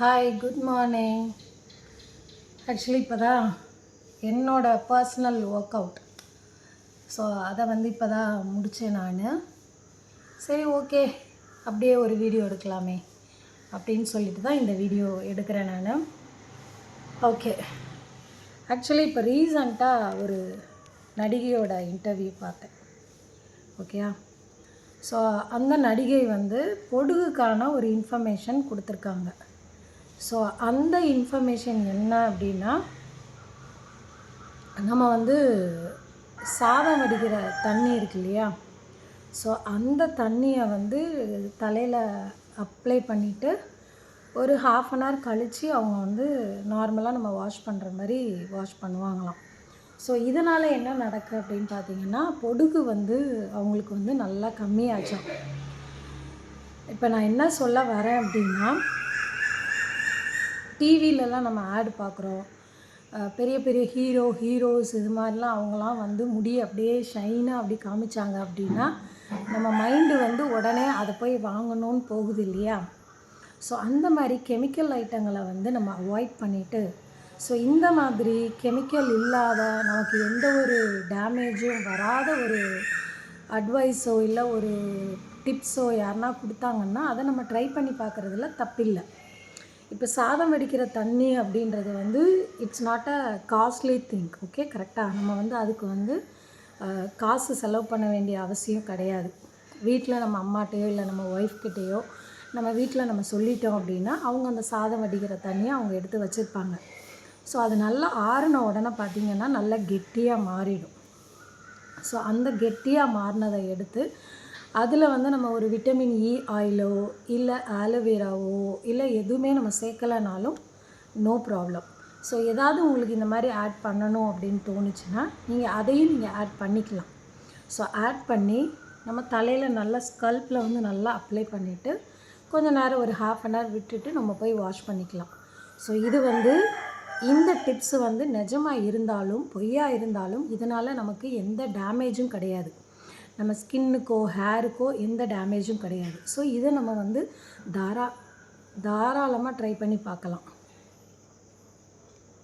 Hi good morning actually இப்போ தான் என்னோடய பர்சனல் ஒர்க் அவுட் ஸோ அதை வந்து இப்போ தான் முடித்தேன் நான். சரி ஓகே அப்படியே ஒரு வீடியோ எடுக்கலாமே. அப்படின்னு சொல்லிட்டு தான் இந்த வீடியோ எடுக்கிறேன் நான். ஓகே ஆக்சுவலி இப்போ ரீசண்டாக ஒரு நடிகையோட இன்டர்வியூ பார்த்தேன். ஓகேயா ஸோ அந்த நடிகை வந்து பொடுகுக்கான ஒரு இன்ஃபர்மேஷன் கொடுத்துருக்காங்க. ஸோ அந்த இன்ஃபர்மேஷன் என்ன அப்படின்னா நம்ம வந்து சாதம் வடிக்கிற தண்ணி இருக்கு இல்லையா? ஸோ அந்த தண்ணியை வந்து தலையில் அப்ளை பண்ணிவிட்டு ஒரு ஹாஃப் அன் ஹவர் கழித்து அவங்க வந்து நார்மலாக நம்ம வாஷ் பண்ணுற மாதிரி வாஷ் பண்ணுவாங்களாம். ஸோ இதனால் என்ன நடக்கு அப்படின்னு பார்த்தீங்கன்னா பொடுகு வந்து அவங்களுக்கு வந்து நல்லா கம்மியாச்சும். இப்போ நான் என்ன சொல்ல வரேன் அப்படின்னா டிவிலலாம் நம்ம ஆட் பார்க்குறோம். பெரிய பெரிய ஹீரோ ஹீரோஸ் இது மாதிரிலாம் அவங்களாம் வந்து முடி அப்படியே ஷைனாக அப்படி காமிச்சாங்க அப்படின்னா நம்ம மைண்டு வந்து உடனே அதை போய் வாங்கணும்னு போகுது இல்லையா? ஸோ அந்த மாதிரி கெமிக்கல் ஐட்டங்களை வந்து நம்ம அவாய்ட் பண்ணிவிட்டு ஸோ இந்த மாதிரி கெமிக்கல் இல்லாத நமக்கு எந்த ஒரு டேமேஜும் வராத ஒரு அட்வைஸோ இல்லை ஒரு டிப்ஸோ யாருன்னா கொடுத்தாங்கன்னா அதை நம்ம ட்ரை பண்ணி பார்க்குறதுல தப்பில்லை. இப்போ சாதம் வடிக்கிற தண்ணி அப்படின்றது வந்து it's not a costly thing okay கரெக்டாக நம்ம வந்து அதுக்கு வந்து காசு செலவு பண்ண வேண்டிய அவசியம் கிடையாது. வீட்டில் நம்ம அம்மாட்டையோ இல்லை நம்ம ஒய்ஃப்கிட்டேயோ நம்ம வீட்டில் நம்ம சொல்லிட்டோம் அப்படின்னா அவங்க அந்த சாதம் வடிக்கிற தண்ணியை அவங்க எடுத்து வச்சுருப்பாங்க. ஸோ அது நல்லா ஆறின உடனே பார்த்திங்கன்னா நல்லா கெட்டியாக மாறிடும். ஸோ அந்த கெட்டியாக மாறினதை எடுத்து அதில் வந்து நம்ம ஒரு விட்டமின் இ ஆயிலோ இல்லை ஆலோவேராவோ இல்லை எதுவுமே நம்ம சேர்க்கலைனாலும் நோ ப்ராப்ளம் ஸோ ஏதாவது உங்களுக்கு இந்த மாதிரி ஆட் பண்ணணும் அப்படின்னு தோணுச்சுன்னா நீங்கள் அதையும் நீங்கள் ஆட் பண்ணிக்கலாம். ஸோ ஆட் பண்ணி நம்ம தலையில் நல்லா ஸ்கல்ப்பில் வந்து நல்லா அப்ளை பண்ணிவிட்டு கொஞ்சம் நேரம் ஒரு ஹாஃப் அன் ஹவர் விட்டுட்டு நம்ம போய் வாஷ் பண்ணிக்கலாம். ஸோ இது வந்து இந்த டிப்ஸ் வந்து நிஜமாக இருந்தாலும் பொய்யாக இருந்தாலும் இதனால் நமக்கு எந்த டேமேஜும் கிடையாது. நம்ம ஸ்கின்னுக்கோ ஹேருக்கோ எந்த டேமேஜும் கிடையாது. ஸோ இதை நம்ம வந்து தாரா தாராளமாக ட்ரை பண்ணி பார்க்கலாம்.